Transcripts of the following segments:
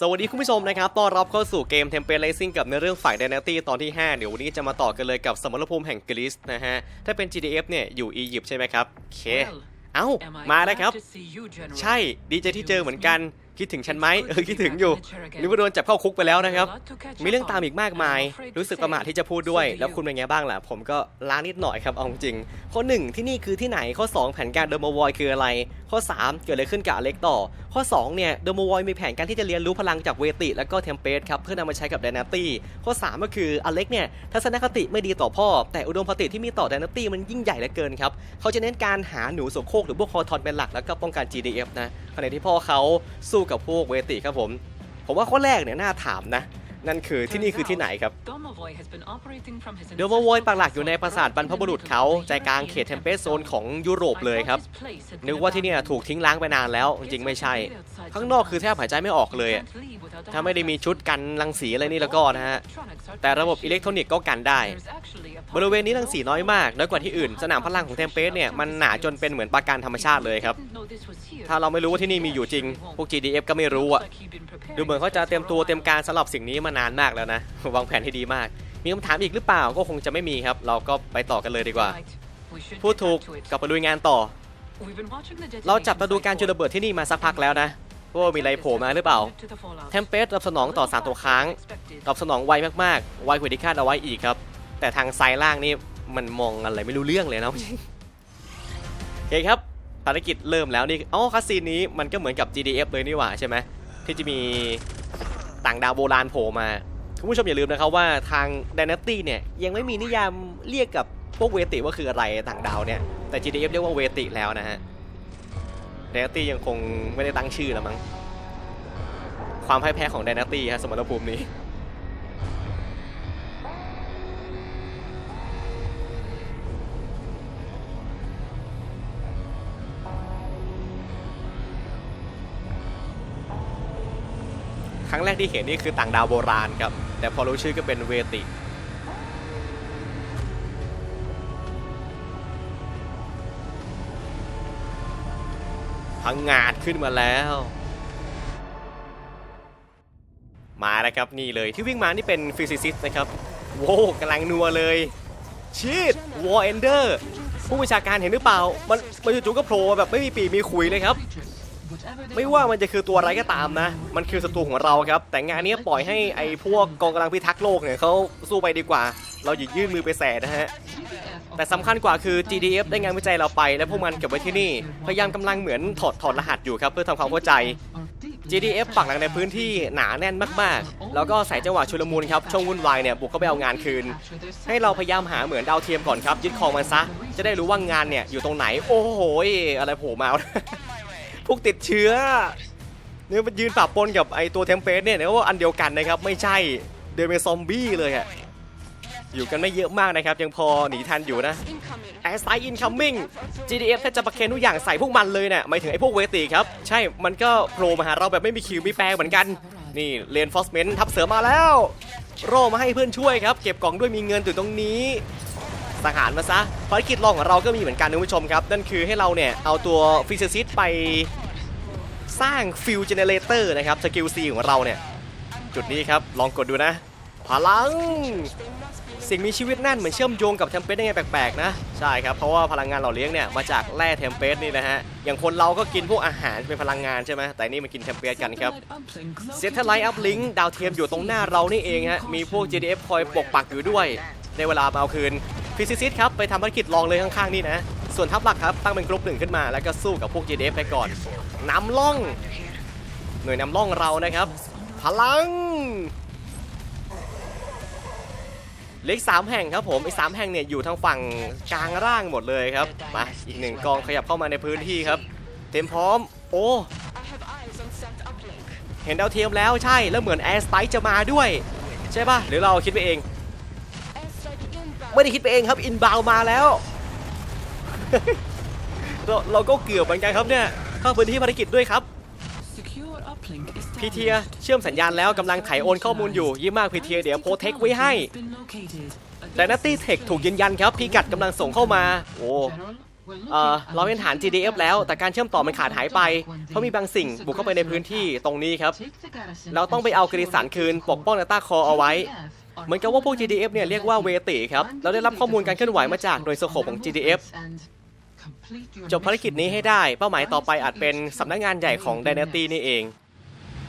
สวัสดีคุณผู้ชมนะครับ ต้อนรับเข้าสู่เกม Temple Racing กับในเรื่องฝ่าย Dynasty ตอนที่ 5 เดี๋ยววันนี้จะมาต่อกันเลยกับสมรภูมิแห่งกรีซนะฮะ ถ้าเป็น GDF เนี่ย อยู่อียิปต์ใช่ไหมครับ โอเค เอ้า มาแล้วครับ ใช่ ดีใจที่เจอเหมือนกัน คิดถึงฉันไหมเออ คิดถึงอยู่นึกว่าโดนจับเข้าคุกไปแล้วนะครับ มีเรื่องตามอีกมากมาย รู้สึกประมาทที่จะพูดด้วย แล้วคุณเป็นไงบ้างล่ะ ผมก็ล้านิดหน่อยครับ เอาจริง ข้อ 1 ที่นี่คือที่ไหน ข้อ 2 แผนการเดอร์มวอยคืออะไร ข้อ 3 เกิดอะไรขึ้นกับอเล็กต่อ ข้อ2เนี่ยเดอร์มวอยมีแผนการที่จะเรียนรู้พลังจากเวติและก็เทมเพสครับเพื่อนำมาใช้กับไดนาตี้ข้อ 3 ก็คืออเล็กเนี่ยทัศนคติไม่ดีต่อพ่อ แต่อุดมคติที่มีต่อไดนาตี้มันยิ่งใหญ่เหลือเกินครับเขาจะเน้นการหาหนูสโคกหรือพวกคอทอนเป็นหลักแล้วก็ป้องกัน GDF นะขณะที่พ่อเขาสู้กับพวกเวติครับผมผมว่าข้อแรกเนี่ยน่าถามนะ นั่นคือที่นี่คือที่ไหนครับเดเดลลโมโมโวโวยยปัปักกหหลัลักกออยู่ยู่ในในปปราราสาสาททบบรรรรพพบุบุรุรุษษเขาเขาใจกลางเขตเทมเปสโซนของยุโรปเลยครับ นึกว่าที่เนี่ยถูกทิ้งล้างไปนานแล้วจริงๆไม่ใช่ ข้างนอกคือแทบหายใจไม่ออกเลยอะถ้าถ้าไม่ไม่ได้ได้มีมีชุชุดดกักันนรัรังงสีสีอะอะไรไรนี่นี่แล้แล้ววก็ก็นะนะฮะฮะ แต่ระบบอิเล็กทรอนิกส์ก็กันได้บบริริเวเวณณนี้นี้รัรังงสีสีน้น้ออยยมามากกน้อยกว่าที่อื่น สนามพลังของเทมเปสเนี่ยมันหนาจนเป็นเหมือนปราการธรรมชาติเลยครับ ถ้าถ้าเราเราไม่ไม่รู้รู้ว่าว่าที่ที่นี่นี่มีมีออยู่ยู่จจริริงงพวกพ GDF วกก็ GDF ไม่ก็ไม่รู้รู้อะอะดูดูเหเหมืมืออนนเขาเขาจะจะเตเตรีรียยมมตัตัววเตเตรีรียยมมกาการรสำหรับสิ่งนี้มานานมากแล้วนะ วางแผนให้ดีมาก มีคำถามอีกหรือเปล่าก็คงจะไม่มีครับ เราก็ไปต่อกันเลยดีกว่า พูพูดดถูถูกกกกลัลับบไปไปลุลุยงางยานนต่ต่ออเราเราจัจับบตาตาดูดูกาการรจุจุดดระระเบิเบิดดที่ที่นี่นี่มามาสัสักกพัพักกแล้แล้ววนะนะเพราะว่ามีไรโผล่มาหรือเปล่า เทมเปสตอบสนองต่อสารตัวค้าง ตอบสนองไวมากๆ ไวกว่าที่คาดเอาไว้อีกครับ แต่ทางซ้ายล่างนี่มันมองอะไรไม่รู้เรื่องเลยนะโอเคครับภารกิจเริ่มแล้วนี่อ๋อคัสซีนนี้มันก็เหมือนกับ GDF เลยนี่หว่าใช่ไหมที่จะมี ต่างดาวโบราณโผล่มาคุณผู้ชมอย่าลืมนะครับว่าทางดานาตี้เนี่ยยังไม่มีนิยามเรียกกับพวกเวติว่าคืออะไรต่างดาวเนี่ยแต่ GDF เรียกว่าเวติแล้วนะฮะดานาตี้ยังคงไม่ได้ตั้งชื่อละมั้งความพ่ายแพ้ของ Dynasty ฮะสมรภูมินี้ แรกที่เห็นนี่คือต่างดาวโบราณครับ แต่พอรู้ชื่อก็เป็นเวติพังงาดขึ้นมาแล้ว มาแล้วครับนี่เลยที่วิ่งมานี่เป็นฟิสิซิสนะครับโว้กำลังนัวเลยชีดวอร์เอนเดอร์ผู้บัญชาการเห็นหรือเปล่า มันมันจู่ๆก็โผล่แบบไม่มีปีกมีขุยเลยครับ ไม่ว่ามันจะคือตัวอะไรก็ตามนะ มันคือศัตรูของเราครับ แต่งานนี้ปล่อยให้ไอ้พวกกองกำลังพิทักษ์โลกเนี่ยเขาสู้ไปดีกว่า เราหยิบยื่นมือไปแสนะฮะ แต่สำคัญกว่าคือ GDF ได้งานวิจัยเราไป และพวกมันเก็บไว้ที่นี่ พยายามกำลังเหมือนถอดถอดรหัสอยู่ครับ เพื่อทำความเข้าใจ GDF ปักหลักในพื้นที่หนาแน่นมากๆ แล้วก็ใส่จังหวะชุลมุนครับ ช่วงวุ่นวายเนี่ยบุกเข้าไปเอางานคืน ให้เราพยายามหาเหมือนดาวเทียมก่อนครับ ยึดครองมันซะ จะได้รู้ว่างานเนี่ยอยู่ตรงไหน โอ้โห อะไรโผล่มา พวกติดเชื้อเนี่ยมันยืนปะปนกับไอตัวเทมเพสเนี่ยเนี่ยว่าอันเดียวกันนะครับไม่ใช่เดินเป็นซอมบี้เลยอะอยู่กันไม่เยอะมากนะครับ ยังพอหนีทันอยู่นะแอร์ไซอินคัมมิ่ง GDF แทบจะประเคนทุกอย่างใส่พวกมันเลยเนี่ยหมายถึงไอ้พวกเวติครับ ใช่มันก็โผล่มาหาเราแบบไม่มีคิวมีแปลเหมือนกัน นี่เลนฟอสเมนทับเสือมาแล้ว โร่มาให้เพื่อนช่วยครับ เก็บกล่องด้วยมีเงินอยู่ตรงนี้ สังหารมาซะภารกิจรองของเราก็มีเหมือนกันคุณผู้ชมครับ นั่นคือให้เราเนี่ย เอาตัวฟิสิซิสไปสร้างฟิลเจเนเรเตอร์นะครับสกิลซีของเราเนี่ย จุดนี้ครับ ลองกดดูนะ พลัง สิ่งมีชีวิตนั่นเหมือนเชื่อมโยงกับเทมเพสได้ไงแปลกๆ นะ ใช่ครับ เพราะว่าพลังงานหล่อเลี้ยงเนี่ยมาจากแร่เทมเพสนี่นะฮะ อย่างคนเราก็กินพวกอาหารเป็นพลังงานใช่ไหมแต่นี่มันกินเทมเพสกันครับเซตไลท์อัพลิงดาวเทียมอยู่ตรงหน้าเรานี่เองฮะมีพวก GDF คอยปกปักอยู่ด้วยในเวลามาเอาคืน ฟิสิซิสครับไปทำภารกิจลองเลยข้างๆนี่นะ ส่วนทัพหลักครับตั้งเป็นกรุ๊ปหนึ่งขึ้นมา แล้วก็สู้กับพวก GDF ไปก่อนนำล่อง หน่วยนำล่องเรานะครับ พลังเล็กสามแห่งครับผมไอ้สามแห่งเนี่ยอยู่ทางฝั่งกลางร่างหมดเลยครับมาอีกหนึ่งกองขยับเข้ามาในพื้นที่ครับ เต็มพร้อม โอ้เห็นดาวเทียมแล้วใช่แล้วเหมือนแอร์สไตจะมาด้วย ใช่ป่ะหรือเราคิดไปเอง ไม่ได้คิดไปเองครับอินบาวมาแล้วเราเราก็เกือบเหมือนกันครับเนี่ยเข้าพื้นที่ภารกิจด้วยครับพีเทียเชื่อมสัญญาณแล้วกำลังไขโอนข้อมูลอยู่ยี่มากพีเทียเดี๋ยวโพเทคไว้ให้ d ดนาตี้เทคถูกยืนยันครับ พีกัดกำลังส่งเข้ามา โอ้เอ่อเราเป็นฐาน GDF แล้ว แต่การเชื่อมต่อมันขาดหายไป เพราะมีบางสิ่งบุกเข้าไปในพื้นที่ตรงนี้ครับ เราต้องไปเอากริสันคืนปกป้องนาตาคอเอาไว้ เหมือนกับว่าพวก GDF เนี่ยเรียกว่าเวติครับ เราได้รับข้อมูลการเคลื่อนไหวมาจากหน่วยสโคปของ GDF จบภารกิจนี้ให้ได้ เป้าหมายต่อไปอาจเป็นสำนักงานใหญ่ของ Dynasty นี่เอง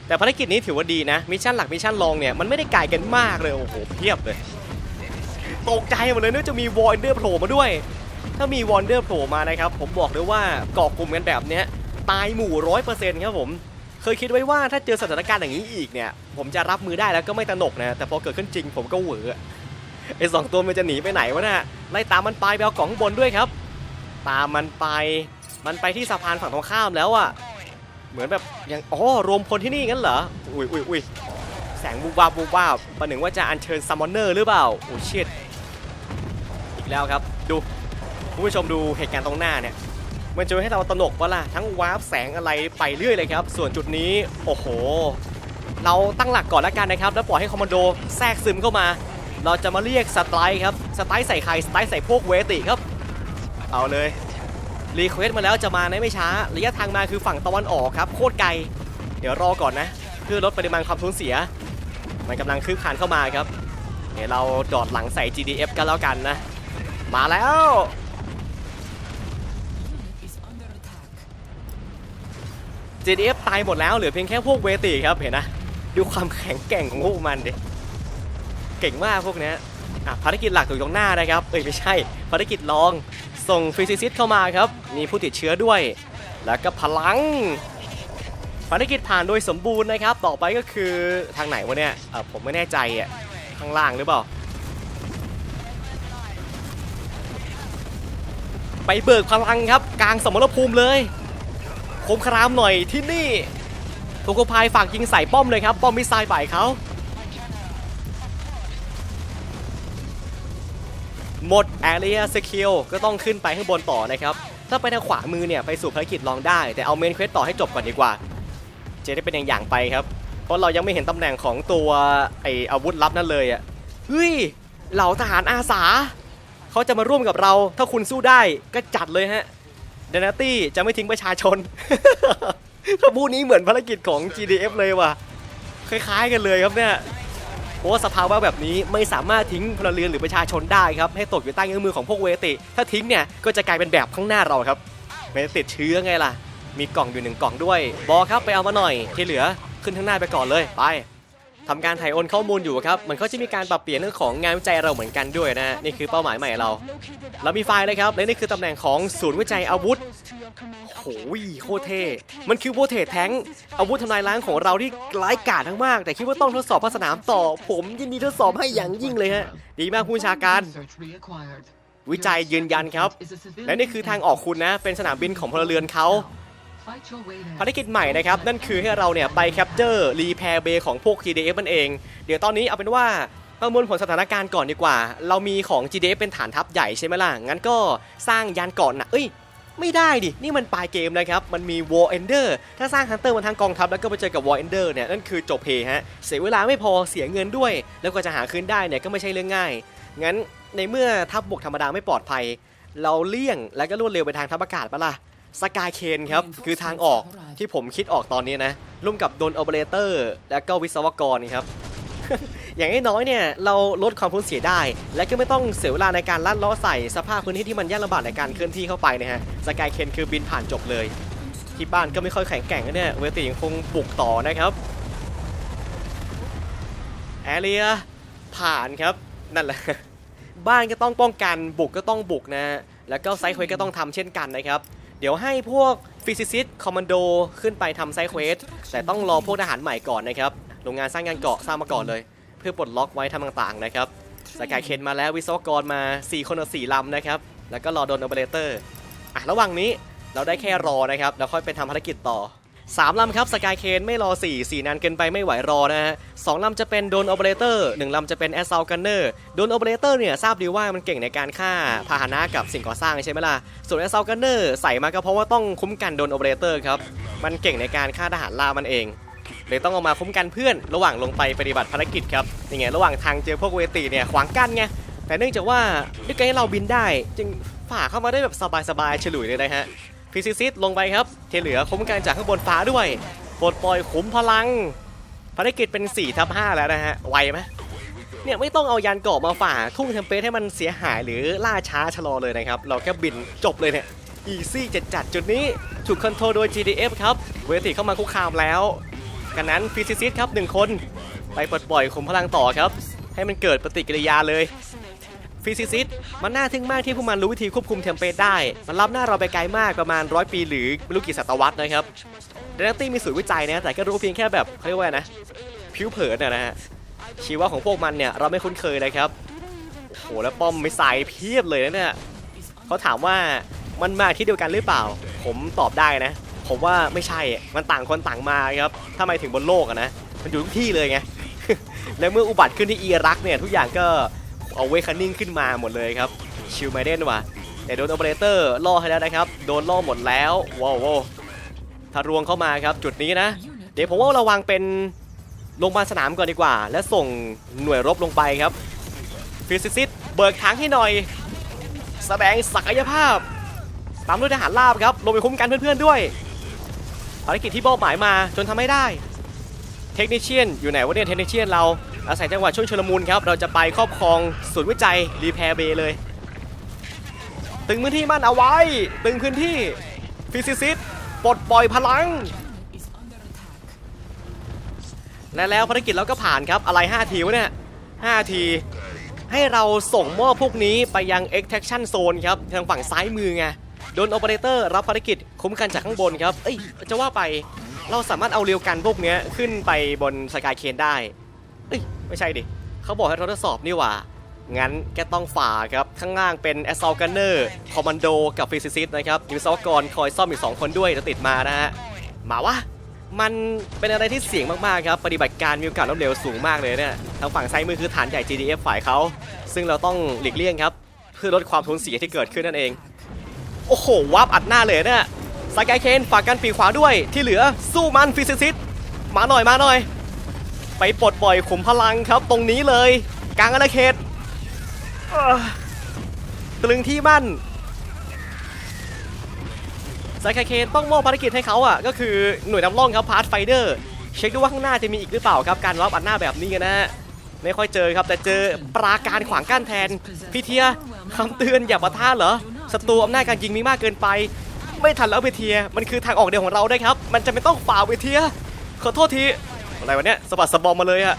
แต่ภารกิจนี้ถือว่าดีนะ มิชชั่นหลักมิชชั่นรองเนี่ยมันไม่ได้ไกลกันมากเลย โอ้โหเพียบเลย ตกใจหมดเลยนึกจะมีวอร์เดอร์โผล่มาด้วย ถ้ามีวอร์เดอร์โผล่มานะครับ ผมบอกเลยว่าเกาะกลุ่มกันแบบเนี้ยตายหมู่ร้อยเปอร์เซ็นต์ครับผม เคยคิดไว้ว่าถ้าเจอสถานการณ์อย่างนี้อีกเนี่ย ผมจะรับมือได้แล้วก็ไม่ตนกนะ แต่พอเกิดขึ้นจริงผมก็เหวอไอ้สองตัวมันจะหนีไปไหนวะนะ่ะไล่ตามมันไปไปเอากล่องข้างบนด้วยครับ ตามมันไป มันไปที่สะพานฝั่งตรงข้ามแล้วอะเหมือนแบบยังอ๋อรวมพลที่นี่งั้นเหรอ อุ้ยอุ้ยอุ้ยแสงบูบาบูบาประหนึ่งว่าจะอัญเชิญซัมมอนเนอร์หรือเปล่า โอ้ชิตอีกแล้วครับ ดูคุณผู้ชมดูเหตุการณ์ตรงหน้าเนี่ย มันจะให้เราตระหนกว่าล่ะทั้งวาร์ปแสงอะไรไปเรื่อยเลยครับ ส่วนจุดนี้โอ้โห เราตั้งหลักก่อนแล้วกันนะครับ แล้วปล่อยให้คอมมานโดแทรกซึมเข้ามา เราจะมาเรียกสไตร์ครับสไตร์ใส่ใครสไตร์ใส่พวกเวติครับ เอาเลยรีเควสมาแล้วจะมาในไม่ช้าระยะทางมาคือฝั่งตะวันออกครับโคตรไกล เดี๋ยวรอก่อนนะ เพื่อลดปริมาณความสูญเสีย มันกำลังคืบคานเข้ามาครับเดี๋ยวเราดอดหลังใส่ GDF กันแล้วกันนะ มาแล้ว GDF ตายหมดแล้วเหลือเพียงแค่พวกเวติครับเห็นนะดูความแข็งแกร่งของพวกมันดิเก่งมากพวกนี้อะภารกิจหลักอยู่ตรงหน้านะครับเอ้ยไม่ใช่ภารกิจรองส่งฟิสิซิสเข้ามาครับมีผู้ติดเชื้อด้วย แล้วก็พลังภารกิจผ่านโดยสมบูรณ์นะครับ ต่อไปก็คือทางไหนวะเนี่ยเออผมไม่แน่ใจอะข้างล่างหรือเปล่า ไปเบิกพลังครับ กลางสมรภูมิเลย คมครามหน่อยที่นี่โทโกพายฝากยิงใส่ป้อมเลยครับ ป้อมมิสไซล์บ่ายเขาหมด Area Secure ก็ต้องขึ้นไปข้างบนต่อนะครับ ถ้าไปทางขวามือเนี่ย ไปสู่ภารกิจลองได้ แต่เอาเมนเควสต่อให้จบก่อนดีกว่า จะได้เป็นอย่างอย่างไปครับ เพราะเรายังไม่เห็นตำแหน่งของตัวไออาวุธลับนั่นเลยอะ่ะเฮ้ยเหล่าทหารอาสา เขาจะมาร่วมกับเรา ถ้าคุณสู้ได้ก็จัดเลยฮะ เดนตี้จะไม่ทิ้งประชาชนถ้าพูดนี้เหมือนภารกิจของ GDF เลยว่ะ คล้ายๆกันเลยครับเนี่ยเพราะว่าสภาวะแบบนี้ไม่สามารถทิ้งพลเรือนหรือประชาชนได้ครับ ให้ตกอยู่ใต้เงื้อมือของพวกเวติ ถ้าทิ้งเนี่ย ก็จะกลายเป็นแบบข้างหน้าเราครับไม่ติดเชื้อไงล่ะ มีกล่องอยู่หนึ่งกล่องด้วย บอครับไปเอามาหน่อย ที่เหลือขึ้นข้างหน้าไปก่อนเลย ไป ทำการถ่ายโอนข้อมูลอยู่ครับมันก็จะมีการปรับเปลี่ยนเรื่องของงานวิจัยเราเหมือนกันด้วยนะนี่คือเป้าหมายใหม่เรา เรามีไฟล์เลยครับและนี่คือตำแหน่งของศูนย์วิจัยอาวุธโอ้ยโคเท่มันคือโบเทแท้งอาวุธทำลายล้างของเราที่ร้ายกาจมากๆแต่คิดว่าต้องทดสอบภาคสนามต่อ ผมยินดีทดสอบให้อย่างยิ่งเลยฮะดีมากผู้ชาการวิจัยยืนยันครับ และนี่คือทางออกคุณนะ เป็นสนามบินของพลเรือนเขา ภารกิจใหม่นะครับ นั่นคือให้เราเนี่ยไปแคปเจอร์รีแพร์เบของพวก GDF มันเอง เดี๋ยวตอนนี้เอาเป็นว่าประมวลผลสถานการณ์ก่อนดีกว่า เรามีของ GDF เป็นฐานทัพใหญ่ใช่ไหมล่ะ งั้นก็สร้างยานก่อนนะเอ้ย ไม่ได้ดิ นี่มันปลายเกมนะครับ มันมี War Ender ถ้าสร้างฮันเตอร์มาทางกองทัพแล้วก็ไปเจอกับ War Ender เนี่ย นั่นคือจบเพฮะ เสียเวลาไม่พอเสียเงินด้วย แล้วก็จะหาคืนได้เนี่ยก็ไม่ใช่เรื่องง่าย งั้นในเมื่อทัพบกธรรมดาไม่ปลอดภัย เราเลี่ยงแล้วก็รวดเร็วไปทางทัพอากาศปะล่ะ สกายเคนครับ คือทางออกที่ผมคิดออกตอนนี้นะ ร่วมกับโดนโอเปอเรเตอร์ และก็วิศวกรครับ อย่างน้อยเนี่ย เราลดความสูญเสียได้ และก็ไม่ต้องเสียเวลาในการลัดเล้อใส่สภาพพื้นที่ที่มันยากลำบากในการเคลื่อนที่เข้าไปนะฮะสกายเคนคือบินผ่านจบเลยที่บ้านก็ไม่ค่อยแข็งแกร่งนะเนี่ยเวติยังคงบุกต่อนะครับแอเรียผ่านครับนั่นแหละ บ้านก็ต้องป้องกันบุกก็ต้องบุกนะ แล้วก็ไซด์เควก็ต้องทำเช่นกันนะครับ เดี๋ยวให้พวกฟิสิซิสคอมมานโดขึ้นไปทำไซด์เควสแต่ต้องรอพวกทหารใหม่ก่อนนะครับโรงงานสร้างงานเกาะสร้างมาก่อนเลย เพื่อปลดล็อกไว้ทำต่างๆนะครับสกายเคนมาแล้ววิศวกรมา 4 คนต่อ4ลำนะครับแล้วก็รอโดนโอเปอเรเตอร์อะระหว่างนี้เราได้แค่รอนะครับแล้วค่อยไปทำภารกิจต่อ 3ลำครับสกายเคนไม่รอ 4 4 นานเกินไปไม่ไหวรอนะฮะสองลำจะเป็นโดนโอเปอเรเตอร์หนึ่งลำจะเป็นแอสซ l กันเนอร์โดนโอเปอเรเตอร์เนี่ยทราบดีว่ามันเก่งในการฆ่าพาหนะกับสิ่งก่อสร้างใช่ไหมล่ะ ส่วนแอสซ l กันเนอร์ใส่มาก็เพราะว่าต้องคุ้มกันโดนโอเปอเรเตอร์ครับมันเก่งในการฆ่าทหารลามันเองเลยต้องเอามาคุ้มกันเพื่อนระหว่างลงไปปฏิบัติภารกิจครับนี่ไงระหว่างทางเจอพวกเวตีเนี่ยขวางกั้นไงแต่เนื่องจากว่าด้วยการที่เราบินได้ จึงฝ่าเข้ามาได้แบบสบายๆฉลุยเลยนะฮะ ฟิซิซิสลงไปครับที่เหลือคุ้มกันจากข้างบนฟ้าด้วยปลดปล่อยขุมพลังภารกิจเป็น4ทับ5แล้วนะฮะ ไวไหมเนี่ยไม่ต้องเอายานเกาะมาฝ่า ทุ่งเทมเพลตให้มันเสียหายหรือล่าช้าชะลอเลยนะครับ เราแค่บินจบเลยเนี่ยอีซี่จัดจัดจุดนี้ถูกคอนโทรลโดย GDF ครับ เวทีเข้ามาคุกคามแล้วกันนั้นฟิซิซิสครับหนึ่งคน ไปปลดปล่อยขุมพลังต่อครับ ให้มันเกิดปฏิกิริยาเลย ฟิสิซิสมันน่าทึ่งมากที่พวกมันรู้วิธีควบคุมเทมเพลตได้ มันล้ำหน้าเราไปไกลมากประมาณร้อยปีหรือไม่รู้กี่ศตวรรษนะครับเดนตี้มีสูตรวิจัยนะแต่ก็รู้เพียงแค่แบบเขาเรียกว่านะผิวเผินนะนะฮะชีวะของพวกมันเนี่ยเราไม่คุ้นเคยเลยครับโอ้โหแล้วป้อมไม่ใส่เพียบเลยนะเนี่ยเขาถามว่ามันมาที่เดียวกันหรือเปล่า ผมตอบได้นะ ผมว่าไม่ใช่มันต่างคนต่างมาครับถ้าไมถึงบนโลกอะนะมันอยู่ทุกที่เลยไงและเมื่ออุบัติขึ้นที่อิรักเนี่ยทุกอย่างก็ เอาเวคันนิ่งขึ้นมาหมดเลยครับชิลไมเดนว่ะแต่โดนโอเปอเรเตอร์ล่อให้แล้วนะครับ โดนล่อหมดแล้วว้าวว้าวทะรวงเข้ามาครับจุดนี้นะ เดี๋ยวผมว่าเราวางเป็นโรงพยาสนามก่อนดีกว่า และส่งหน่วยรบลงไปครับฟิสิซิสเบิกทางให้หน่อยแสดงศักยภาพ ตามด้วยทหารราบครับลงไปคุ้มกันเพื่อนๆด้วยภารกิจที่มอบหมายมาจนทำไม่ได้ เทคนิชเชียนอยู่ไหนวะเนี่ยเทคนิชเชียนเราอาศัยจังหวะช่วงชลมุนครับเราจะไปครอบครองศูนย์วิจัยรีแพร์เบเลย ตึงพื้นที่มั่นเอาไว้ ตึงพื้นที่ฟิสิซิสปลดปล่อยพลัง และแล้วภารกิจเราก็ผ่านครับอะไร 5 ทีวะเนี่ย5ทีให้เราส่งมอบพวกนี้ไปยัง extraction zone ครับ ทางฝั่งซ้ายมือไงโดน operator รับภารกิจคุ้มกันจากข้างบนครับ เอ้ย จะว่าไป เราสามารถเอาเรียวกันพวกเนี้ยขึ้นไปบนสกายเคนได้เอ้ยไม่ใช่ดิเขาบอกให้เราทดสอบนี่หว่า งั้นแกต้องฝ่าครับ ข้างล่างเป็น assault gunner commando กับ physicist นะครับมีวิศวกรคอยซ่อมอีก 2 คนด้วยจะติดมานะฮะ มาวะ มันเป็นอะไรที่เสี่ยงมากๆครับ ปฏิบัติการมีโอกาสล้มเหลวสูงมากเลยเนี่ยทางฝั่งซ้ายมือคือฐานใหญ่ GDF ฝ่ายเขา ซึ่งเราต้องหลีกเลี่ยงครับ เพื่อลดความสูญเสียที่เกิดขึ้นนั่นเอง โอ้โหวับอัดหน้าเลยเนี่ย สกายเคนฝากกันปีขวาด้วย ที่เหลือสู้มันฟิสิซิสมาหน่อยมาหน่อย ไปปลดปล่อยขุมพลังครับตรงนี้เลย กลางอาณาเขตตรึงที่มั่นสายคาเคนต้องมอบภารกิจให้เขาอะ ก็คือหน่วยนำร่องครับพาร์ทไฟเดอร์เช็คดูว่าข้างหน้าจะมีอีกหรือเปล่าครับการรับอัดหน้าแบบนี้นะฮะไม่ค่อยเจอครับแต่เจอปราการขวางกั้นแทนพี่เทียคำเตือนอย่าปะท่าเหรอศัตรูอำนาจการยิงมีมากเกินไป ไม่ทันแล้วเวเทียมันคือทางออกเดียวของเราได้ครับ มันจะไม่ต้องฝ่าเวเทียขอโทษที อะไรวะเนี่ยสะบัดสะบอมมาเลยอะ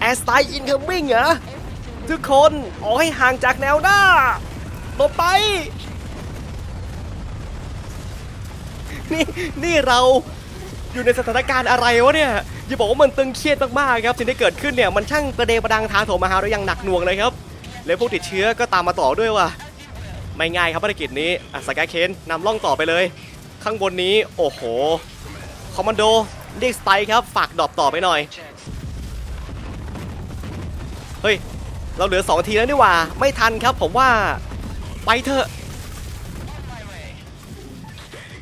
แอสไตอินคัมมิ่งเหรอทุกคนออกให้ห่างจากแนวหน้าหลบไป นี่นี่เราอยู่ในสถานการณ์อะไรวะเนี่ยอย่าบอกว่ามันตึงเครียดมากๆครับสิ่งที่เกิดขึ้นเนี่ยมันช่างประเดประดังทางโถมมาหาเราอย่างหนักหน่วงเลยครับ แล้วพวกติดเชื้อก็ตามมาต่อด้วยว่ะ ไม่ง่ายครับภารกิจนี้สกายเคนนำล่องต่อไปเลย ข้างบนนี้โอ้โหคอมมานโดเรียกสไตครับฝากดรอปต่อไปหน่อยเฮ้ยเราเหลือ 2 ทีแล้วนี่ว่าไม่ทันครับผมว่าไปเถอะ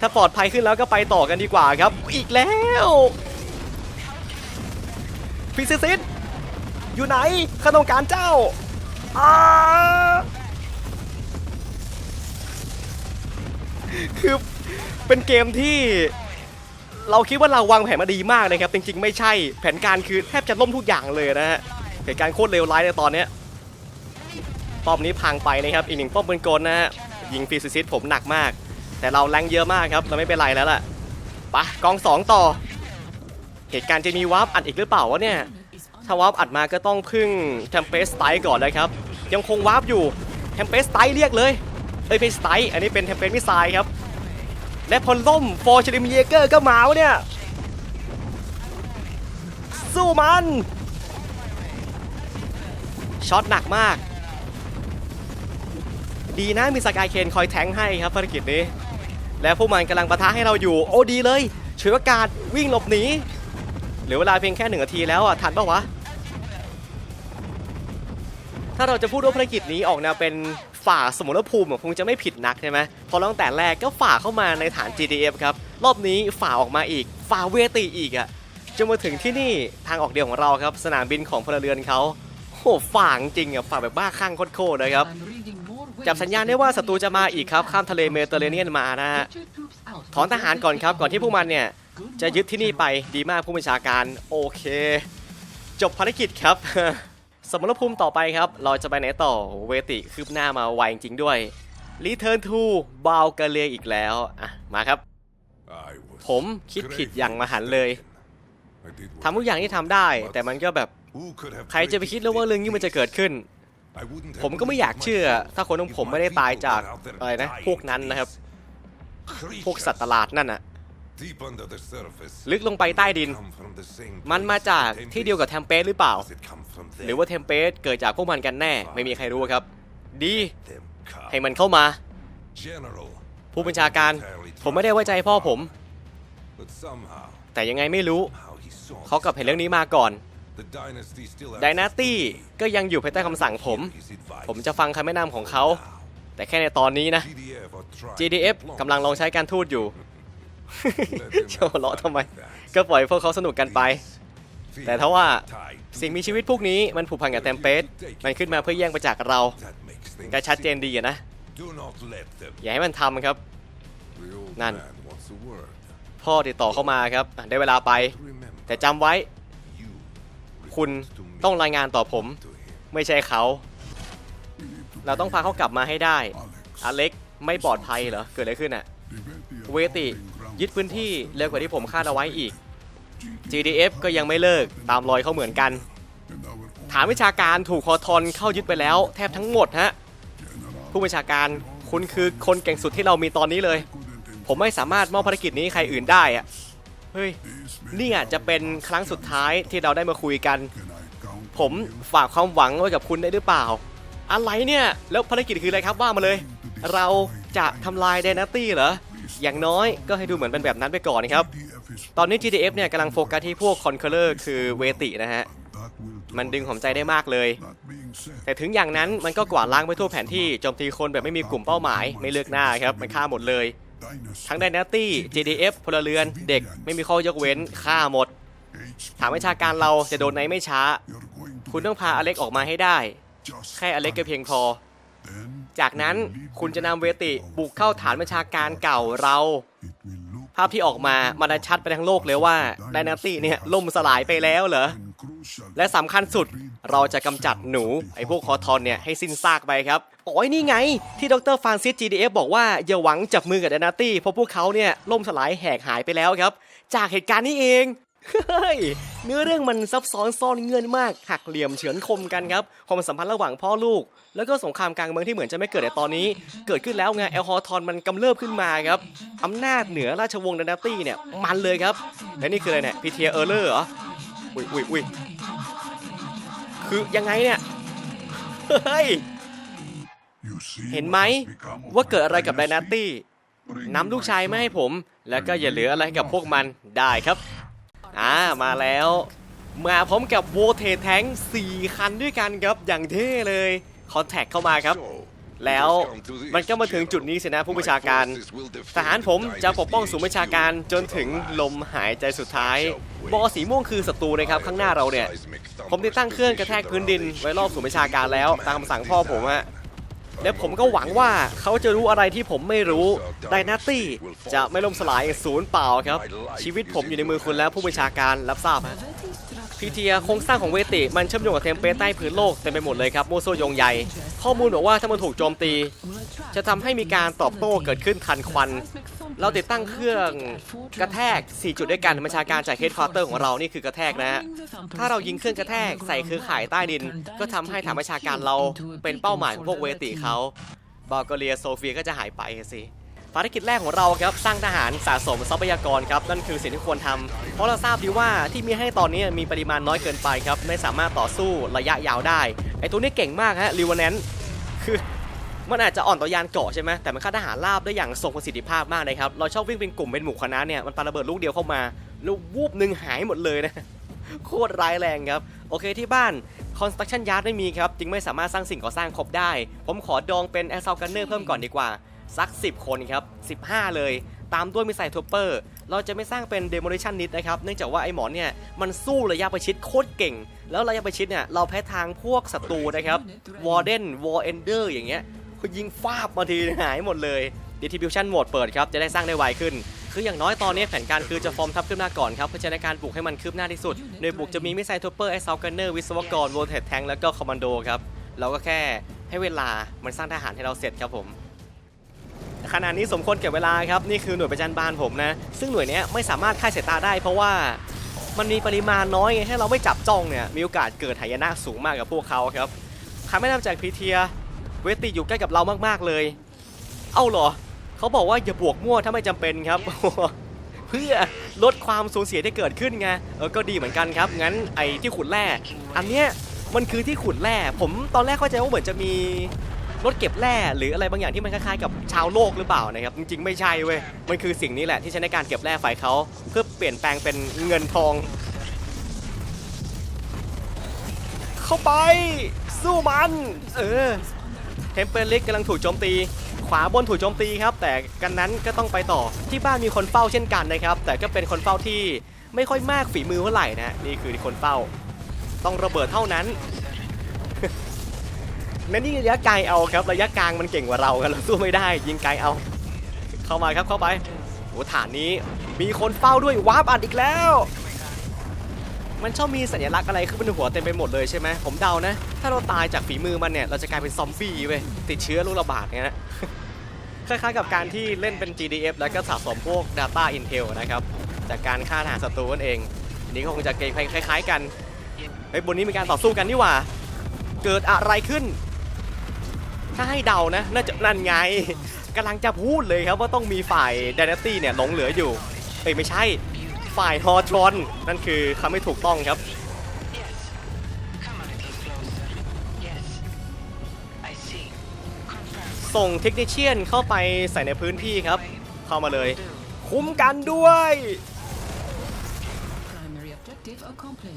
ถ้าปลอดภัยขึ้นแล้วก็ไปต่อกันดีกว่าครับ อีกแล้วฟิซิซิสอยู่ไหนข้าต้องการเจ้าอา คือเป็นเกมที่เราคิดว่าเราวางแผนมาดีมากนะครับ จริงๆ ไม่ใช่แผนการคือแทบจะล่มทุกอย่างเลยนะฮะเหตุการณ์โคตรเลวร้ายในตอนนี้ป้อมนี้พังไปนะครับอีกหนึ่งป้อมเป็นกลนะฮะยิงฟิซิซิสผมหนักมาก แต่เราแรงเยอะมากครับเราไม่เป็นไรแล้วล่ะปะกองสองต่อ เหตุการณ์จะมีวาร์ปอัดอีกหรือเปล่าวะเนี่ยถ้าวาร์ปอัดมาก็ต้องพึ่งเทมเปสไตก่อนนะครับ ยังคงวาร์ปอยู่เทมเปสไตเรียกเลย เอ้ยเพสไตอันนี้เป็นเทมเปสมิสไซครับ และพอล่มโฟร์ชลิมเยเกอร์ก็มาวะเนี่ย สู้มัน ช็อตหนักมาก ดีนะมีสกายเคนคอยแทงให้ครับภารกิจนี้ และพวกมันกำลังปะทะให้เราอยู่ โอ้ดีเลยฉวยโอกาสวิ่งหลบหนีเหลือเวลาเพียงแค่หนึ่งนาทีแล้วอะทันปะวะ ถ้าเราจะพูดว่าภารกิจนี้ออกแนวเป็น ฝ่าสมรภูมิคงจะไม่ผิดนักใช่ไหมพอตั้งแต่แรกก็ฝ่าเข้ามาในฐาน GDF ครับ รอบนี้ฝ่าออกมาอีก ฝ่าเวตีอีกอะจนมาถึงที่นี่ทางออกเดียวของเราครับ สนามบินของพลเรือนเขาโหฝ่าจริงอะฝ่าแบบบ้าคลั่งโคตรเลยครับ จับสัญญาณได้ว่าศัตรูจะมาอีกครับ ข้ามทะเลเมดิเตอร์เรเนียนมานะฮะถอนทหารก่อนครับ ก่อนที่พวกมันเนี่ยจะยึดที่นี่ไปดีมากผู้บัญชาการโอเค จบภารกิจครับ สมรภูมิต่อไปครับ เราจะไปไหนต่อเวติคืบหน้ามาไวจริงๆด้วย Return to บาลกาเลียอีกแล้ว อะ มาครับ ผมคิดผิดอย่างมหันต์เลยทำทุกอย่างที่ทำได้ แต่มันก็แบบ ใครจะไปคิดแล้วว่าเรื่องนี้มันจะเกิดขึ้น ผมก็ไม่อยากเชื่อ ถ้าคนของผมไม่ได้ตายจากอะไรนะ พวกนั้นนะครับ พวกสัตว์ประหลาดนั่นอะ ลึกลงไปใต้ดิน มันมาจากที่เดียวกับแทมเปสหรือเปล่า หรือว่าเทมเปสเกิดจากพวกมันกันแน่ ไม่มีใครรู้ครับ ดี ให้มันเข้ามา ผู้บัญชาการ ผมไม่ได้ไว้ใจพ่อผม แต่ยังไงไม่รู้ เขากลับเห็นเรื่องนี้มาก่อนไดดนานาตี้ก็ยังอยู่ภายใต้คำสั่งผม ผมจะฟังคำแนะนำของเขา แต่แค่ในตอนนี้นะ GDF กำลังลองใช้การทูตอยู่ เจ้าหัวเราะทำไม ก็ปล่อยพวกเขาสนุกกันไป แต่แต่ถ้าถ้าว่าว่าสิ่งมีชีวิตพวกนี้มันผูกพันกับเทมเปสมันขึ้นมาเพื่อแย่งไปจากเราก็ชัดเจนดีอะนะ อย่าให้มันทำครับ นั่นั่นนพ่อติดต่อเข้ามาครับอะได้เวลาไป แต่จำไว้ คุณต้องรายงานต่อผม ไม่ใช่เขา เราต้องพาเขากลับมาให้ได้ อเล็กไม่ปลอดภัยเหรอ เกิดอะไรขึ้นอะเวติ ยึดพื้นที่เร็วกว่าที่ผมคาดเอาไว้อีก GDF ก็ยังไม่เลิกตามรอยเขาเหมือนกัน ฐานวิชาการถูกคอทอนเข้ายึดไปแล้วแทบทั้งหมดฮะ ผู้บัญชาการคุณคือคนเก่งสุดที่เรามีตอนนี้เลย ผมไม่สามารถมอบภารกิจนี้ให้ใครอื่นได้อะเฮ้ย นี่อาจจะเป็นครั้งสุดท้ายที่เราได้มาคุยกัน ผมฝากความหวังไว้กับคุณได้หรือเปล่า อะไรเนี่ย แล้วภารกิจคืออะไรครับว่ามาเลย เราจะทำลายไดนาตี้เหรอ อย่างน้อยก็ให้ดูเหมือนเป็นแบบนั้นไปก่อนนะครับ ตอนนี้ GDF เนี่ยกำลังโฟกัสที่พวกคอนเคอร์เลอร์คือเวตินะฮะ มันดึงผมใจได้มากเลย แต่ถึงอย่างนั้นมันก็กวาดล้างไปทั่วแผนที่โจมตีคนแบบไม่มีกลุ่มเป้าหมาย ไม่เลือกหน้าครับ มันฆ่าหมดเลย ทั้งไดนาตี้ JDF พลเรือน เด็กไม่มีข้อยกเว้นฆ่าหมด ถามวิชาการเราจะโดนในไม่ช้า คุณต้องพาอเล็กออกมาให้ได้ แค่อเล็กก็เพียงพอ จากนั้นคุณจะนำเวติบุกเข้าฐานบัญชาการเก่าเรา ภาพที่ออกมามันชัดไปทั้งโลกเลยว่าไดนาตี้เนี่ยล่มสลายไปแล้วเหรอ และสำคัญสุดเราจะกำจัดหนู ไอ้พวกคอทอนเนี่ยให้สิ้นซากไปครับโอ้ยนี่ไง ที่ดรฟานซิส GDF บอกว่า อย่าหวังจับมือกับไดนาตี้เพราะพวกเขาเนี่ยล่มสลายแหกหายไปแล้วครับ จากเหตุการณ์นี้เอง เฮ้ยเนื้อเรื่องมันซับซ้อนซ่อนเงื่อนมากหักเหลี่ยมเฉือนคมกันครับความสัมพันธ์ระหว่างพ่อลูก แล้วก็สงครามกลางเมืองที่เหมือนจะไม่เกิดในตอนนี้ เกิดขึ้นแล้วไงแอลฮอทอนมันกำเริบขึ้นมาครับอำนาจเหนือราชวงศ์ไดนาตี้เนี่ยมันเลยครับและนี่คืออะไรเนี่ยพีเทียเออร์เลอร์เหรออุ้ยอุ้ยอุ้ยคือยังไงเนี่ยเฮ้ยเห็นไหมว่าเกิดอะไรกับไดนาตี้นำลูกชายมาให้ผม แล้วก็อย่าเหลืออะไรให้กับพวกมันได้ครับ อ่ามาแล้ว มาพร้อมกับโวเทแทง4คันด้วยกันครับ อย่างเท่เลยคอนแทคเข้ามาครับ แล้วมันก็มาถึงจุดนี้สินะผู้บัญชาการ ทหารผมจะปกป้องศูนย์บัญชาการจนถึงลมหายใจสุดท้าย บอสีม่วงคือศัตรูนะครับ ข้างหน้าเราเนี่ย ผมติดตั้งเครื่องกระแทกพื้นดินไว้รอบศูนย์บัญชาการแล้ว ตามคำสั่งพ่อผมอะ และผมก็หวังว่าเขาจะรู้อะไรที่ผมไม่รู้ไดนาตี้จะไม่ล่มสลายศูนย์เปล่าครับ ชีวิตผมอยู่ในมือคุณแล้วผู้บัญชาการรับทราบฮะพีเทียโครงสร้างของเวติ มันเชื่อมโยงกับเทมเพลตใต้พื้นโลกเต็มไปหมดเลยครับโมโซยงใหญ่ ข้อมูลบอกว่าถ้ามันถูกโจมตี จะทำให้มีการตอบโต้เกิดขึ้นทันควัน เราติดตั้งเครื่องกระแทก 4 จุดด้วยกันบัญชาการจากเฮดควอเตอร์ของเรานี่คือกระแทกนะฮะถ้าเรายิงเครื่องกระแทกใส่เครือข่ายใต้ดิน ก็ทำให้ฐานบัญชาการเราเป็นเป้าหมายของพวกเวติเขาบอลกเรียโซเฟียก็จะหายไปสิภารกิจแรกของเราครับสร้างทหารสะสมทรัพยากรครับนั่นคือสิ่งที่ควรทำเพราะเราทราบดีว่าที่มีให้ตอนนี้มีปริมาณน้อยเกินไปครับไม่สามารถต่อสู้ระยะยาวได้ไอตัวนี้เก่งมากฮะริวแนนคือ มันอาจจะอ่อนต่อยานเกาะใช่ไหมแต่มันฆ่าทหารราบได้อย่างทรงประสิทธิภาพมากนะครับ เราชอบวิ่งเป็นกลุ่มเป็นหมู่คณะเนี่ย มันปาระเบิดลูกเดียวเข้ามา แล้ววูบหนึ่งหายหมดเลยนะ โคตรร้ายแรงครับ โอเคที่บ้าน construction yard ไม่มีครับ จึงไม่สามารถสร้างสิ่งก่อสร้างครบได้ ผมขอดองเป็น assault gunner เพิ่มก่อนดีกว่า สัก 10 คนครับ 15 เลย ตามด้วยมิสไซทูเปอร์ เราจะไม่สร้างเป็น demolition nit นะครับ เนื่องจากว่าไอ้หมอนเนี่ย มันสู้ระยะประชิดโคตรเก่ง แล้วระยะประชิดเนี่ย เราแพ้ทางพวกศัตรูนะครับ warden war ender อย่างเงี้ย ยิงฟาบมาทีหายหมดเลย distribution โหมดเปิดครับ จะได้สร้างได้ไวขึ้น คืออย่างน้อยตอนนี้แผนการคือจะฟอร์มทัพขึ้นหน้าก่อนครับ เพื่อจะในการบุกให้มันคืบหน้าที่สุด โดยบุกจะมีมิสไซล์ทูเปอร์ไอซอลกันเนอร์วิศวกรโวลเทตแทงแล้วก็คอมมานโดครับเราก็แค่ให้เวลามันสร้างทหารให้เราเสร็จครับผมขณะนี้สมควรเก็บเวลาครับ นี่คือหน่วยประจันบานผมนะ ซึ่งหน่วยนี้ไม่สามารถฆ่าสายตาได้ เพราะว่ามันมีปริมาณน้อยไงให้เราไม่จับจ้องเนี่ยมีโอกาสเกิดหายนะสูงมากกับพวกเขาครับคำแนะนำจากพีเทีย เวติอยู่ใกล้กับเรามากๆเลย เอ้าเหรอ เขาบอกว่าอย่าบวกมั่วถ้าไม่จำเป็นครับ เพื่อลดความสูญเสียที่เกิดขึ้นไง เออ ก็ดีเหมือนกันครับ งั้นไอ้ที่ขุดแร่ อันเนี้ยมันคือที่ขุดแร่ ผมตอนแรกเข้าใจว่าเหมือนจะมีรถเก็บแร่หรืออะไรบางอย่างที่มันคล้ายๆกับชาวโลกหรือเปล่านะครับจริงๆไม่ใช่เว้ยมันคือสิ่งนี้แหละที่ใช้ในการเก็บแร่ไฟเขาเพื่อเปลี่ยนแปลงเป็นเงินทอง เข้าไปสู้มัน เออ เทมเปลิกกำลังถูกโจมตี ขวาบนถูกโจมตีครับ แต่กันนั้นก็ต้องไปต่อที่บ้านมีคนเฝ้าเช่นกันนะครับ แต่ก็เป็นคนเฝ้าที่ไม่ค่อยมากฝีมือเท่าไหร่นะนี่คือคนเฝ้า ต้องระเบิดเท่านั้นนั่นนี่ระยะไกลเอาครับ ระยะกลางมันเก่งกว่าเรากันเราสู้ไม่ได้ยิงไกลเอา เข้ามาครับเข้าไปโอ้ฐานนี้มีคนเฝ้าด้วยวาร์ปอัดอีกแล้ว มันชอบมีสัญลักษณ์อะไรขึ้นบนหัวเต็มไปหมดเลยใช่ไหมผมเดานะ ถ้าเราตายจากฝีมือมันเนี่ยเราจะกลายเป็นซอมบี้เว้ยติดเชื้อโรคระบาดเงี้ยนะคล้ายๆกับการที่เล่นเป็น GDF แล้วก็สะสมพวก Data Intel นะครับ จากการฆ่าทหารศัตรูนั่นเองอันนี้ก็คงจะเกมคล้าย ๆ กันเฮ้ยบนนี้มีการต่อสู้กันนี่หว่า เกิดอะไรขึ้น ถ้าให้เดานะน่าจะนั่นไงกำลังจะพูดเลยครับว่าต้องมีฝ่าย Dynasty เนี่ยหลงเหลืออยู่เอ้ยไม่ใช่ ฝ่ายฮอทรอน นั่นคือคำไม่ถูกต้องครับ ส่งเทคนิชเชียนเข้าไปใส่ในพื้นที่ครับ เข้ามาเลย คุ้มกันด้วย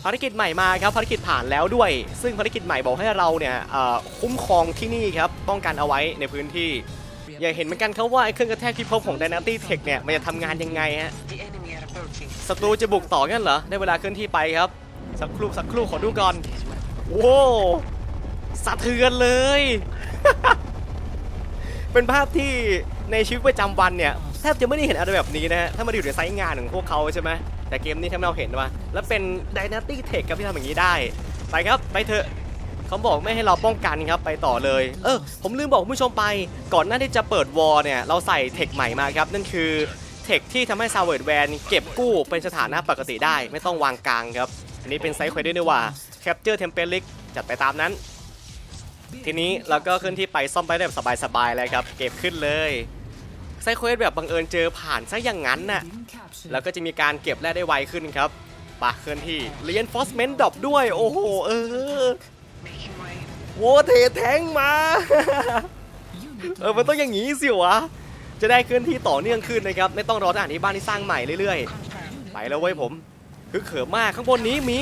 ภารกิจใหม่มาครับภารกิจผ่านแล้วด้วย ซึ่งภารกิจใหม่บอกให้เราเนี่ยคุ้มครองที่นี่ครับป้องกันเอาไว้ในพื้นที่ อยากเห็นเหมือนกันครับว่าไอ้เครื่องกระแทกพิภพบของ Dynasty Tech เนี่ยมันจะทำงานยังไงฮะ ศัตรูจะบุกต่อกันเหรอ ได้เวลาเคลื่อนที่ไปครับ สักครู่สักครู่ขอดูก่อนโว้สะเทือนเลย เป็นภาพที่ในชีวิตประจำวันเนี่ยแทบจะไม่ได้เห็นอะไรแบบนี้นะฮะ ถ้ามาอยู่ในไซต์งานของพวกเขาใช่ไหมแต่เกมนี้ทำให้เราเห็นว่า แล้วเป็น Dynasty Tech ครับที่ทำอย่างนี้ได้ ไปครับไปเถอะเขาบอกไม่ให้เราป้องกันครับไปต่อเลย เออผมลืมบอกคุณผู้ชมไป ก่อนหน้าที่จะเปิดวอลเนี่ยเราใส่เทคใหม่มาครับนั่นคือ เทคที่ทำให้ซาวเวิร์ดแวนเก็บกู้เป็นสถานะปกติได้ ไม่ต้องวางกลางครับ อันนี้เป็นไซส์เควสด้วยนี่ว่า Capture Template จัดไปตามนั้น ทีนี้เราก็ขึ้นที่ไปซ่อมไปได้แบบสบายๆเลยครับ เก็บขึ้นเลยไซส์เควสแบบบังเอิญเจอผ่านซะอย่างนั้นน่ะแล้วก็จะมีการเก็บแร่ได้ไวขึ้นครับปะเคลื่อนที่ Reinforcement ดรอปด้วยโอ้โหเออโวเทแทงมา เออ มันต้องอย่างนี้สิวะ จะได้เคลื่อนที่ต่อเนื่องขึ้นนะครับไม่ต้องรอทหารที่บ้านที่สร้างใหม่เรื่อย Confirm. ๆไปแล้วเว้ยผมคือเขิมมากข้างบนนี้มี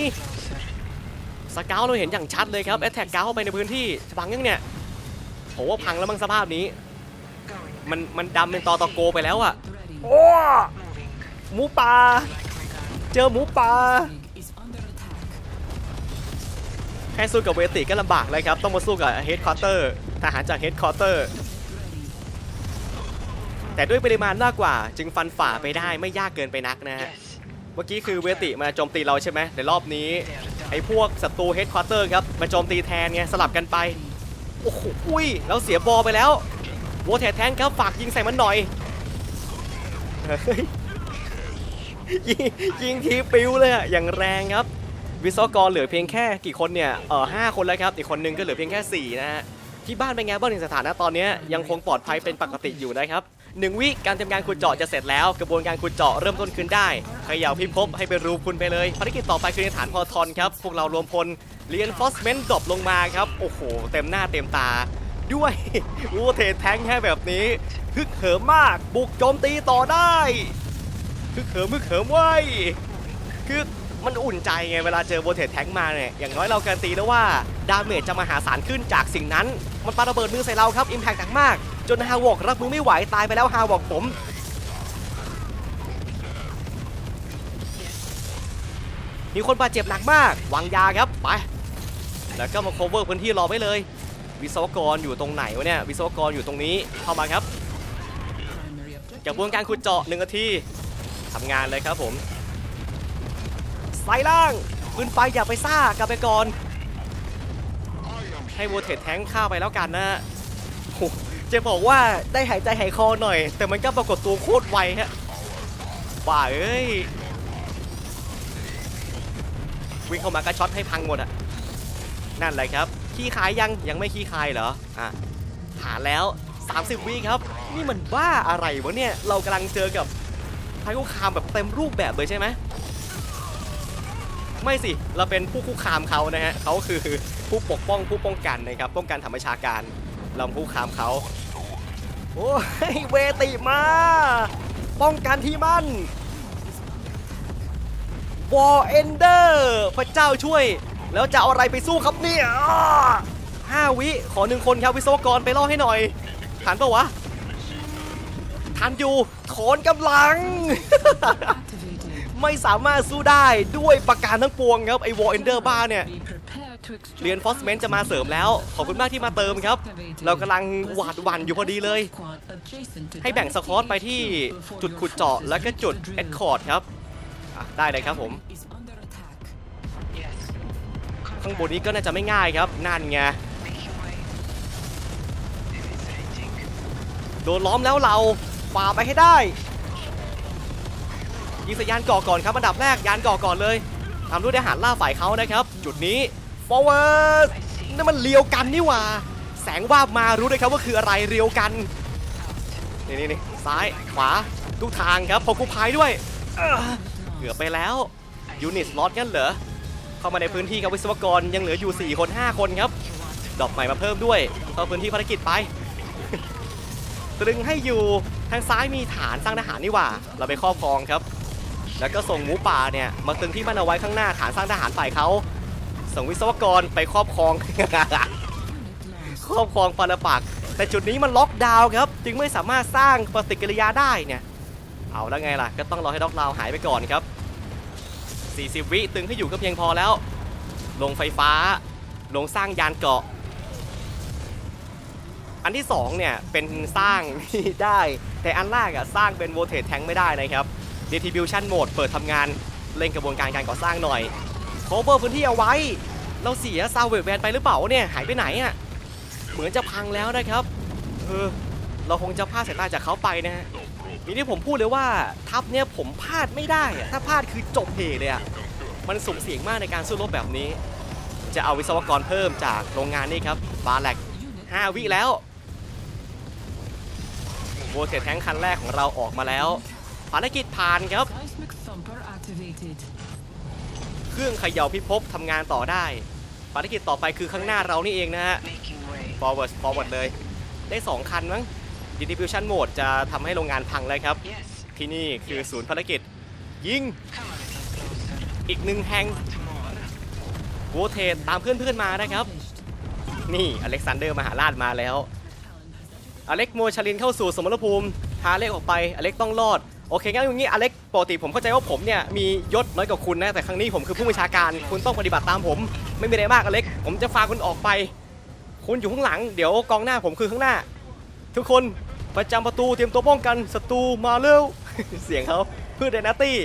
สเกลเราเห็นอย่างชัดเลยครับแอตแทกเกาเข้าไปในพื้นที่จะพังยังเนี่ยโหว่าพังแล้วมั้งสภาพนี้ Going. มันมันดำเป็นตอตะโกไปแล้วอะ ready. โอ้ Moving. หมูป่า Like my gun. เจอหมูป่า Rig is under attack. แค่สู้กับเวติก็ลำบากเลยครับ ต้องมาสู้กับเฮดคอร์เตอร์ทหารจากเฮดคอร์เตอร์ Ready. แต่ด้วยปริมาณมากกว่า จึงฟันฝ่าไปได้ไม่ยากเกินไปนักนะฮะ Yes. เมื่อกี้คือเวติมาโจมตีเราใช่ไหมแต่รอบนี้ They are done. ไอ้พวกศัตรูเฮดคอร์เตอร์ครับมาโจมตีแทนไงสลับกันไปโอ้โหอุ้ยเราเสียบอลไปแล้วโวแทแทนครับฝากยิงใส่มันหน่อยเฮ้ยยิงยิงทีปิวเลยอะอย่างแรงครับ วิศวกรเหลือเพียงแค่กี่คนเนี่ยเออห้าคนแล้วครับอีกคนนึงก็เหลือเพียงแค่4นะฮะที่บ้านเป็นไงบ้างในสถานะตอนเนี้ยยังคงปลอดภัยเป็นปกติอยู่นะครับ หนึ่งวิการทำการขุดเจาะจะเสร็จแล้ว กระบวนการขุดเจาะเริ่มต้นขึ้นได้เขย่าพิภพให้เป็นรูคุณไปเลยภารกิจต่อไปคือในฐานพอทอนครับพวกเรารวมพล reinforcement ดรอปลงมาครับโอ้โห เต็มหน้าเต็มตา ด้วยวูเทแทงแค่แบบนี้ฮึกเหิมมากบุกโจมตีต่อได้ฮึกเหิมฮึกเหิมไว้คือมันอุ่นใจไงเวลาเจอโบเทตแทงมาเนี่ยอย่างน้อยเราการันตีแล้วว่า ดาเมจจะมหาศาลขึ้นจากสิ่งนั้น มันปาระเบิดมือใส่เราครับอิมแพกหนักมาก จนฮาวอกรับมือไม่ไหวตายไปแล้วฮาวอกผมมีคนบาดเจ็บหนักมาก วางยาครับ ไป แล้วก็มา cover พื้นที่รอไว้เลย วิศวกรอยู่ตรงไหนวะเนี่ย วิศวกรอยู่ตรงนี้เข้ามาครับกระบวนการขุดเจาะหนึ่งนาทีทำงานเลยครับผมไซล่างปืนไฟอย่าไปซ่ากลับไปก่อน ให้โวเทตแทงข้าไปแล้วกันนะโอ้ จะบอกว่าได้หายใจหายคอหน่อย แต่มันก็ปรากฏตัวโคตรไวฮะบ้าเอ้ยวิ่งเข้ามาก็ช็อตให้พังหมดอะนั่นแหละครับขี้คายยังยังไม่ขี้คายเหรออะผ่าแล้ว 30 วิครับ นี่มันบ้าอะไรวะเนี่ย เรากำลังเจอกับภัยคุคามแบบเต็มรูปแบบเลยใช่ไหมไม่สิ เราเป็นผู้คุกคามเขานะฮะเขาคือผู้ปกป้องผู้ป้องกันนะครับ ป้องกันธรรมชาการ เราผู้คุกคามเขาโอ้ยเวติมา ป้องกันที่มั่นวอเอนเดอร์พระเจ้าช่วย แล้วจะเอาอะไรไปสู้ครับเนี่ยห้าวิขอหนึ่งคนครับวิศวกรไปล่อให้หน่อยทันปะวะทันอยู่ถอนกำลัง ไม่สามารถสู้ได้ด้วยประการทั้งปวงครับ ไอ้วอเอนเดอร์บ้าเนี่ย เรียนฟอสเมนจะมาเสริมแล้ว ขอบคุณมากที่มาเติมครับ เรากำลังหวาดหวั่นอยู่พอดีเลย ให้แบ่งสคอตไปที่จุดขุดเจาะแล้วก็จุดเอ็ดคอร์ดครับได้เลยครับผม ข้างบนนี้ก็น่าจะไม่ง่ายครับนั่นไงโดนล้อมแล้วเราฝ่าไปให้ได้ ยิงสยานก่อก่อนครับอันดับแรกยานก่อก่อนเลยตามด้วยทหารล่าฝ่ายเขานะครับ จุดนี้ forward นั่นมันเลียวกันนี่หว่า แสงวาบมารู้เลยครับว่าคืออะไรเรียวกัน นี่นี่นี่ซ้ายขวาทุกทางครับพอกูพายด้วยเกือบไปแล้วยูนิตล็อตกันเหรอ เข้ามาในพื้นที่กับวิศวกรยังเหลืออยู่ 4 คน 5 คนครับ ดอกใหม่มาเพิ่มด้วยเข้าพื้นที่ภารกิจไป ตรึงให้อยู่ทางซ้ายมีฐานสร้างทหารนี่หว่า เราไปครอบครองครับ แล้วก็ส่งหมูป่าเนี่ยมาตึงที่มันเอาไว้ข้างหน้าฐานสร้างทหารฝ่ายเขา ส่งวิศวกรไปครอบครอง ครอบครองปาราปักแต่จุดนี้มันล็อกดาวน์ครับ จึงไม่สามารถสร้างปฏิกิริยาได้เนี่ย เอาแล้วไงล่ะ ก็ต้องรอให้ล็อกดาวน์หายไปก่อนครับ 40 วิตึงให้อยู่ก็เพียงพอแล้ว ลงไฟฟ้า ลงสร้างยานเกาะ อันที่ 2 เนี่ย เป็นสร้างที่ได้ แต่อันแรกอะสร้างเป็นโวเท t แทงไม่ได้นะครับ Distribution Mode เปิดทำงานเร่งกระบวนการการก่อสร้างหน่อย cover พื้นที่เอาไว้ เราเสียซาวเวอร์แวนไปหรือเปล่าเนี่ยหายไปไหนอะเหมือนจะพังแล้วนะครับเออเราคงจะพลาดสายตาจากเขาไปนะฮะนี่ที่ผมพูดเลยว่าทัพเนี่ยผมพลาดไม่ได้อะถ้าพลาดคือจบเหเลยอะมันสุ่มเสี่ยงมากในการสู้รบแบบนี้ จะเอาวิศวกรเพิ่มจากโรงงานนี่ครับบาแลก5วิแล้วโวเทตแทงคันแรกของเราออกมาแล้วภารกิจผ่านครับ เครื่องเขย่าพิภพทำงานต่อได้ ภารกิจต่อไปคือข้างหน้าเรานี่เองนะฮะ forward forward เลย ได้ 2 คันมั้ง distribution mode จะทำให้โรงงานพังเลยครับ ที่นี่คือศูนย์ภารกิจ ยิง อีกหนึ่งแห่งโวเทตตามเพื่อนๆมานะครับ นี่อเล็กซานเดอร์มหาราชมาแล้ว อเล็กโมชาลินเข้าสู่สมรภูมิ พาเล็กออกไป อเล็กต้องรอด โอเคงั้นอย่างนี้อเล็กปกติผมเข้าใจว่าผมเนี่ยมียศน้อยกว่าคุณนะแต่ครั้งนี้ผมคือผู้บัญชาการ คุณต้องปฏิบัติตามผม ไม่มีอะไรมากอเล็กผมจะพาคุณออกไป คุณอยู่ข้างหลังเดี๋ยวกองหน้าผมคือข้างหน้า ทุกคนประจำประตูเตรียมตัวป้องกันศัตรูมาเร็ว เสียงเขาเพื่อเดนาตี้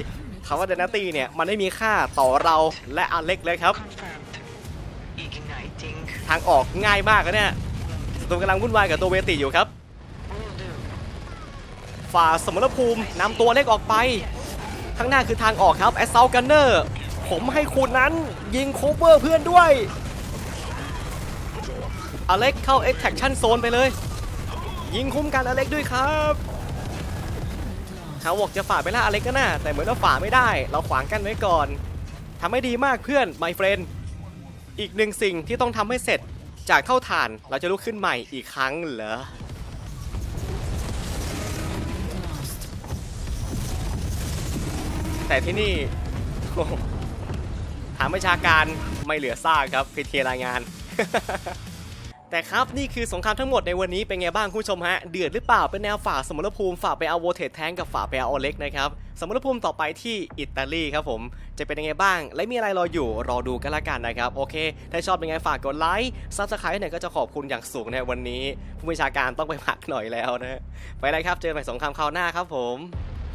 คำว่าเดนาตี้เนี่ยมันไม่มีค่าต่อเราและอเล็กเลยครับ ทางออกง่ายมากนะเนี่ยศัตรูกำลังวุ่นวายกับตัวเวติอยู่ครับ ฝ่าสมรภูมินำตัวเล็กออกไป ข้างหน้าคือทางออกครับแอสเซลกันเนอร์ผมให้คุณนั้นยิงโคเวอร์เพื่อนด้วยอเล็กเข้า extraction zone ไปเลย ยิงคุ้มกันอเล็กด้วยครับเขาบอกจะฝ่าไปล่าอเล็กก็น่าแต่เหมือนว่าฝ่าไม่ได้ เราขวางกันไว้ก่อนทำให้ดีมากเพื่อน my friend อีกหนึ่งสิ่งที่ต้องทำให้เสร็จจากเท่าฐานเราจะลุกขึ้นใหม่อีกครั้งเหรอ แต่ที่นี่โอ้โหฐานประชาการไม่เหลือซากครับพีเทีรายงาน แต่ครับนี่คือสงครามทั้งหมดในวันนี้เป็นไงบ้างคุณผู้ชมฮะ เดือดหรือเปล่าเป็นแนวฝ่าสมรภูมิฝ่าไปเอาโวเทตแทงกับฝ่าไปเอาอเล็กนะครับสมรภูมิต่อไปที่อิตาลีครับผม จะเป็นยังไงบ้าง และมีอะไรรออยู่รอดูกันละกันนะครับ โอเค ถ้าชอบเป็นไงฝากกดไลค์ซับสไครต์เนี่ยก็จะขอบคุณอย่างสูงในวันนี้ ผู้บัญชาการต้องไปพักหน่อยแล้วนะ ไปเลยครับเจอกันใหม่สงครามคราวหน้าครับผม